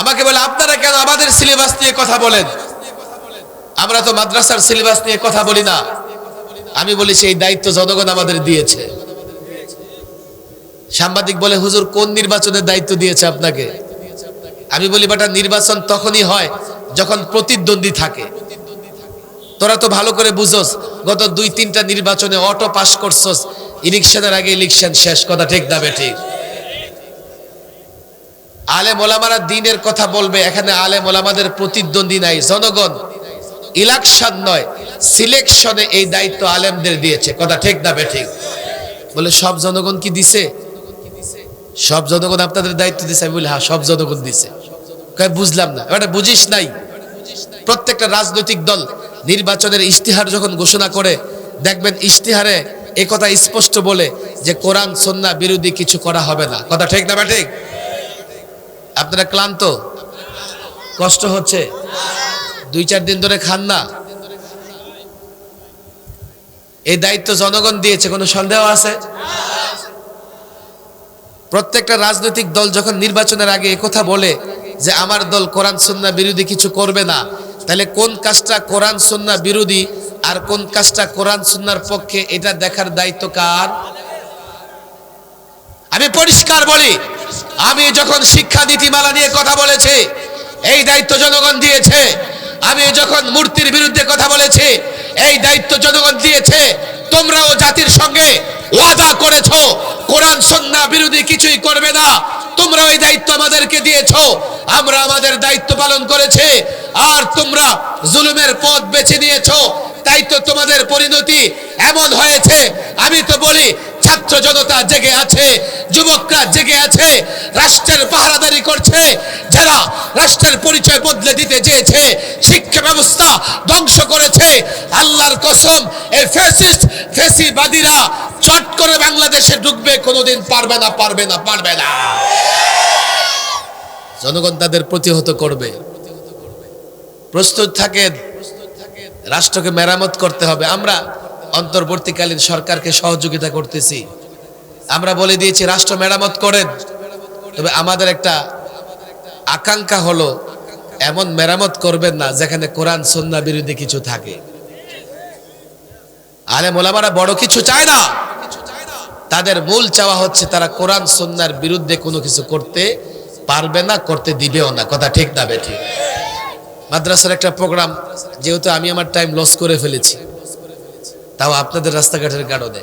আমাকে বলে, আপনারা কেন আমাদের সিলেবাস নিয়ে কথা বলেন? আমরা তো মাদ্রাসার সিলেবাস নিয়ে কথা বলি না। আমি বলি, সেই দায়িত্ব জনগণ আমাদের দিয়েছে। সাংবাদিক বলে, হুজুর, কোন নির্বাচনের দায়িত্ব দিয়েছে আপনাকে? আমি বলি, বেটা, নির্বাচন তখনই হয় যখন প্রতিদ্বন্দ্বী থাকে। তোরা তো ভালো করে বুঝোস, গত দুই তিনটা নির্বাচনে অটো পাস করছস ইলেকশনের আগে ইলেকশন শেষ, কথা ঠিক না ঠিক আলে মোলামারা দিনের কথা বলবে। এখানে আলে মোলামাদের প্রতিদ্বন্দ্বী নাই, জনগণ। ইলেকশন নয়, সিলেকশনে এই দায়িত্ব আলেমদের দিয়েছে। কথা ঠিক না ঠিক বলে, সব জনগণ কি দিছে? সব জনগণ আপনাদের দায়িত্ব দিছে। আমি বলি হ্যাঁ সব জনগণ দিছে। বুঝলাম না। এবার বুঝিস নাই? প্রত্যেকটা রাজনৈতিক দল নির্বাচনের ইশতিহার যখন ঘোষণা করে, দেখবেন ইশতিহারে এ কথা স্পষ্ট বলে যে, কোরআন সন্না বিরোধী কিছু করা হবে না। কথা ঠিক না ঠিক আপনারা ক্লান্ত? কষ্ট হচ্ছে? দুই, চার দিন ধরে খান না? এই দায়িত্ব জনগণ দিয়েছে, কোনো সন্দেহ আছে? প্রত্যেকটা রাজনৈতিক দল যখন নির্বাচনের আগে কথা বলে যে আমার দল কোরআন সন্না বিরোধী কিছু করবে না, তাহলে কোন কাজটা কোরআন সন্না বিরোধী আর কোন কাজটা কোরআন সন্ন্যার পক্ষে এটা দেখার দায়িত্ব কার? আমি পরিষ্কার বলি আমি যখন শিক্ষা নীতিমালা নিয়ে কথা বলেছি, এই দায়িত্ব জনগণ দিয়েছে। আমি যখন মূর্তির বিরুদ্ধে কথা বলেছি, এই দায়িত্ব জনগণ দিয়েছে। তোমরাও জাতির সঙ্গে ওয়াদা করেছ। কোরআন সন্না বিরোধী কিছুই করবে না। তোমরা ওই দায়িত্ব আমাদেরকে দিয়েছ। আমরা আমাদের দায়িত্ব পালন করেছে। আর তোমরা জুলুমের পথ বেছে নিয়েছো। তাই তো তোমাদের পরিণতি এমন হয়েছে। আমি তো বলি ছাত্র জনতা জেগে আছে, যুবকরা জেগে আছে, রাষ্ট্রের পাহারাদারি করছে, যারা রাষ্ট্রের পরিচয় বদলে দিতে চেয়েছে, শিক্ষা ব্যবস্থা ধ্বংস করেছে, আল্লাহর কসম, এই ফ্যাসিস্ট ফেসিবাদীরা চট করে বাংলাদেশে ঢুকবে, কোনোদিন পারবে না পারবে না পারবে না। জনগণ তাদের প্রতিহত করবে। প্রস্তুত থাকেন, রাষ্ট্রকে মেরামত করতে হবে। আমরা অন্তর্বর্তীকালীন সরকারকে সহযোগিতা করতেছি। আমরা বলে দিয়েছি, রাষ্ট্র মেরামত করেন। তবে আমাদের একটা আকাঙ্ক্ষা হলো, এমন মেরামত করবেন না যেখানে কোরআন সন্না বিরোধী কিছু থাকে। আলে মোলামারা বড় কিছু চায় না। তাদের মূল চাওয়া হচ্ছে তারা কোরআন সন্ন্যার বিরুদ্ধে কোনো কিছু করতে পারবে না, করতে দিবেও না। কথা ঠিক না, বেঠিক। মাদ্রাসার একটা প্রোগ্রাম, যেহেতু আমি আমার টাইম লস করে ফেলেছি। তাও আপনাদের রাস্তাঘাটের কারণে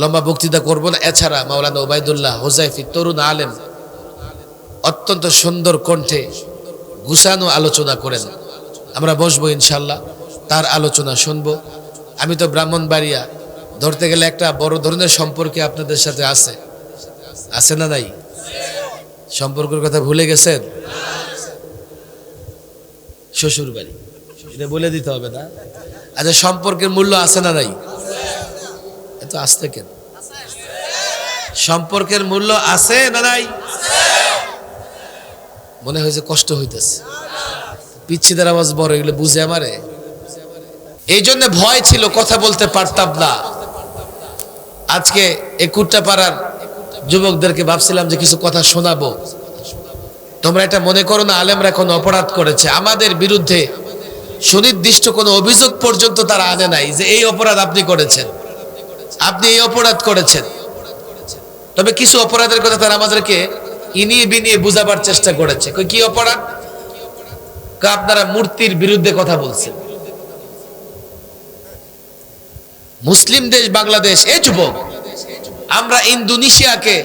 লম্বা বক্তৃতা করব না। এছাড়া মাওলানা ওবায়দুল্লাহ হোজাইফি তরুণ আলেম অত্যন্ত সুন্দর কণ্ঠে গুছানো আলোচনা করেন। আমরা বসবো ইনশাল্লাহ তার আলোচনা শুনব। আমি তো ব্রাহ্মণ ব্রাহ্মণবাড়িয়া, ধরতে গেলে একটা বড় ধরনের সম্পর্কে আপনাদের সাথে আছে। আছে না নাই? সম্পর্কের কথা ভুলে গেছেন? শ্বশুর বাড়ি এটা বলে দিতে হবে না। আচ্ছা সম্পর্কের মূল্য আছে না নাই? এত আসতে কেন? সম্পর্কের মূল্য আছে না নাই? মনে হয়েছে কষ্ট হইতেছে। পিচ্ছিদের আওয়াজ বড়, এগুলো বুঝে আমারে? এই জন্য ভয় ছিল, কথা বলতে পারতাম না। আজকে একুটটা পাড়ার যুবকদেরকে ভাবছিলাম যে কিছু কথা শোনাবো। তোমরা এটা মনে করো না, আলেমরা কোনো অপরাধ করেছে। আমাদের বিরুদ্ধে সুনির্দিষ্ট কোনো অভিযোগ পর্যন্ত তারা আনে নাই যে এই অপরাধ আপনি করেছেন। আপনি এই অপরাধ করেছেন। তবে কিছু অপরাধের কথা তারা আমাদেরকে ইনিয়ে বিনিয়ে বুঝাবার চেষ্টা করেছে। কি অপরাধ? আপনারা মূর্তির বিরুদ্ধে কথা বলছেন। মুসলিম দেশ বাংলাদেশ, এ যুবক, আমরা ইন্দোনেশিয়াকে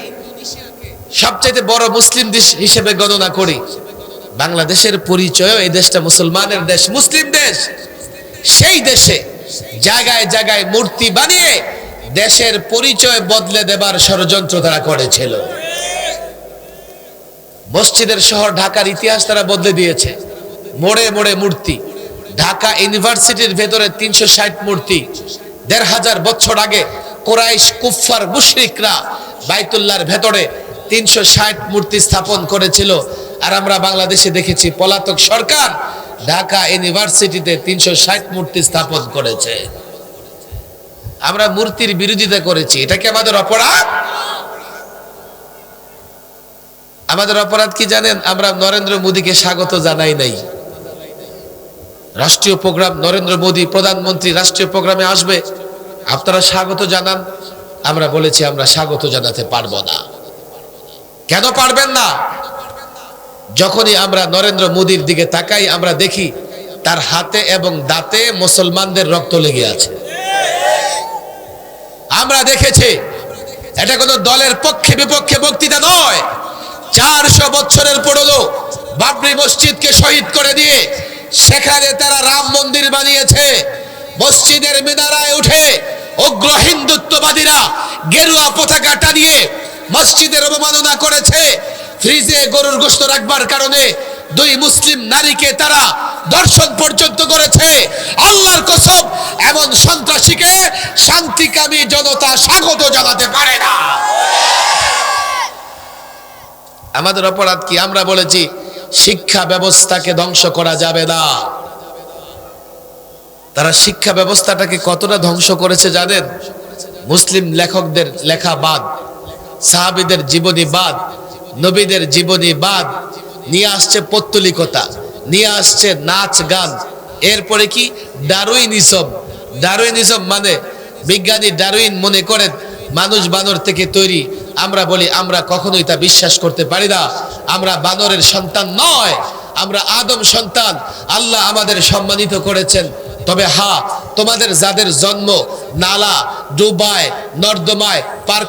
সবচাইতে বড় মুসলিম দেশ হিসেবে গণনা করি। বাংলাদেশের পরিচয় এই দেশটা মুসলমানের দেশ, মুসলিম দেশ। সেই দেশে জায়গায় জায়গায় মূর্তি বানিয়ে দেশের পরিচয় বদলে দেবার ষড়যন্ত্র তারা করেছিল। মসজিদের শহর ঢাকার ইতিহাস তারা বদলে দিয়েছে। মোড়ে মোড়ে মূর্তি। ঢাকা ইউনিভার্সিটির ভেতরে তিনশো ষাট মূর্তি। দেড় হাজার বছর আগে কোরাইশ কুফার মুশরিকরা বাইতুল্লাহর ভেতরে তিনশো ষাট মূর্তি স্থাপন করেছিল। আর আমরা বাংলাদেশে দেখেছি পলাতক সরকার ঢাকা ইউনিভার্সিটিতে তিনশো ষাট মূর্তি স্থাপন করেছে। আমরা মূর্তির বিরোধিতা করেছি। এটা কি আমাদের অপরাধ? আমাদের অপরাধ কি জানেন? আমরা নরেন্দ্র মোদীকে স্বাগত জানাই নাই। রাষ্ট্রীয় প্রোগ্রাম, নরেন্দ্র মোদী প্রধানমন্ত্রী রাষ্ট্রীয় প্রোগ্রামে আসবে। আপনারা স্বাগত জানান। আমরা বলেছি আমরা স্বাগত জানাতে পারব না। কেন পারবেন না? যখনই আমরা নরেন্দ্র মোদীর দিকে তাকাই, আমরা দেখি তার হাতে এবং দাঁতে মুসলমানদের রক্ত লেগে আছে। আমরা দেখেছি, এটা কোনো দলের পক্ষে বিপক্ষে বক্তৃতা নয়। চারশো বছরের পুরনো বাবরি মসজিদকে শহীদ করে দিয়ে সেখানে তারা রাম মন্দির বানিয়েছে। মসজিদের মিনারায় উঠে উগ্র হিন্দুত্ববাদীরা গেরুয়া পতাকা টানিয়ে মসজিদের অবমাননা করেছে। ফ্রিজে গরুর গোশত রাখবার কারণে দুই মুসলিম নারীকে তারা দর্শন পর্যন্ত করেছে। আল্লাহর কসম, এমন সন্ত্রাসীকে শান্তিকামী জনতা স্বাগত জানাতে পারে না। আমাদের অপরাধ কি? আমরা বলেছি, শিক্ষা ব্যবস্থাকে ধ্বংস করা যাবে না। তারা শিক্ষা ব্যবস্থাটাকে কতটা ধ্বংস করেছে জানেন? মুসলিম লেখকদের লেখা বাদ, সাহাবিদের জীবনী বাদ নবীদের জীবনী বাদ, নিয়ে আসছে পত্তলিকতা, নিয়ে আসছে নাচ গান। এরপরে কি? ডারুইনিজম ডারুইনিজম মানে বিজ্ঞানী ডারুইন মনে করেন, মানুষ বানর থেকে তৈরি। আমরা বলি, আমরা কখনোই তা বিশ্বাস করতে পারি না। আমরা বানরের সন্তান নয়, আমরা আদম সন্তান। আল্লাহ আমাদের সম্মানিত করেছেন। তবে হা, তোমাদের যাদের জন্ম নালা ডুবায় নর্দমায় পার